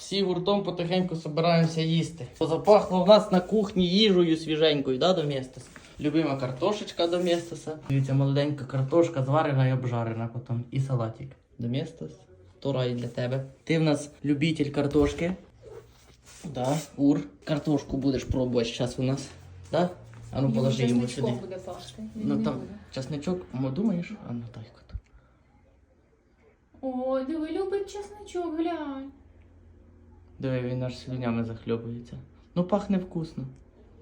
Всі гуртом потихеньку збираємося їсти. Запахло в нас на кухні їжею свіженькою, да, до містеса. Любима картошечка до містеса. Дивіться, молоденька картошка, зварена і обжарена потім. І салатик. До містес. То рай для тебе. Ти в нас любитель картошки. Да, ур. Картошку будеш пробувати зараз у нас. Да? А ну положи йому сюди. буде пашти. Ну там часничок, мо думаєш? А ну так от. О, диви, любить чесничок, глянь. Диви, він аж слюнями захльобується. Ну пахне вкусно.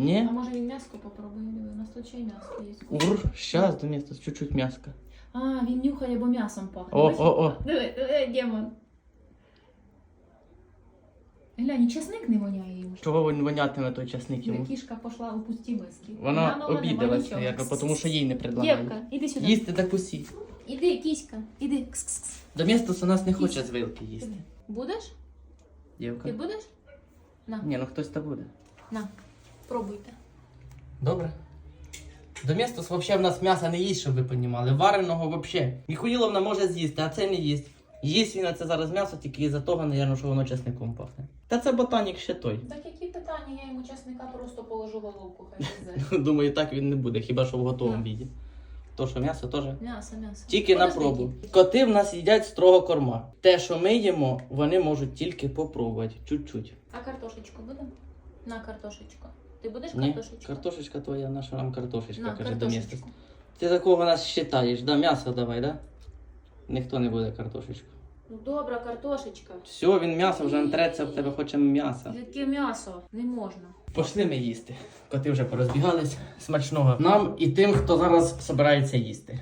А може він м'яско попробує, у нас тут ще й м'яско є. Ур, щас до міста, чуть-чуть м'яска. А, він нюхає, бо м'ясом пахне. О, о, о. Диви, диви, демон. Глянь, і чесник не воняє йому. Чого він вонятиме той часник йому? Кішка пішла у пусті миски. Вона обідалась, мабуть, тому що їй не предлагають. Дівка, іди сюди. Їсти так усі. Іди, кіська, іди. До міста у нас не хоче з вилки їсти. Будеш? Дівка. Ти будеш? На, Ні, ну хтось та буде. на, пробуйте. Добре. До міста взагалі в нас м'яса не їсть, щоб ви розуміли. Вареного взагалі. Міхуїловна може з'їсти, а це не їсть. Їсть він на це зараз м'ясо тільки із-за того, мабуть, що воно чесником пахне. Та це ботанік ще той. Так які питання, я йому чесника просто положу головку, хай везе. Думаю, так він не буде, хіба що в готовому віді. То що м'ясо теж. М'ясо, м'ясо. Тільки на Подожди, пробу. Коти в нас їдять строго корма. Те, що ми їмо, вони можуть тільки попробувати. Чуть-чуть. А картошечку будемо? На картошечку. Ти будеш Ні, картошечку? картошечка твоя, наша нам картошечка, На, каже до картошечку. Ти за кого нас вважаєш? Да, м'ясо давай, да? Ніхто не буде картошечку. Ну добра картошечка. Все, він м'ясо вже не треться, в тебе хоче м'яса. Яке м'ясо? Не можна. Пошли ми їсти. Коти вже порозбігались. Смачного нам і тим, хто зараз збирається їсти.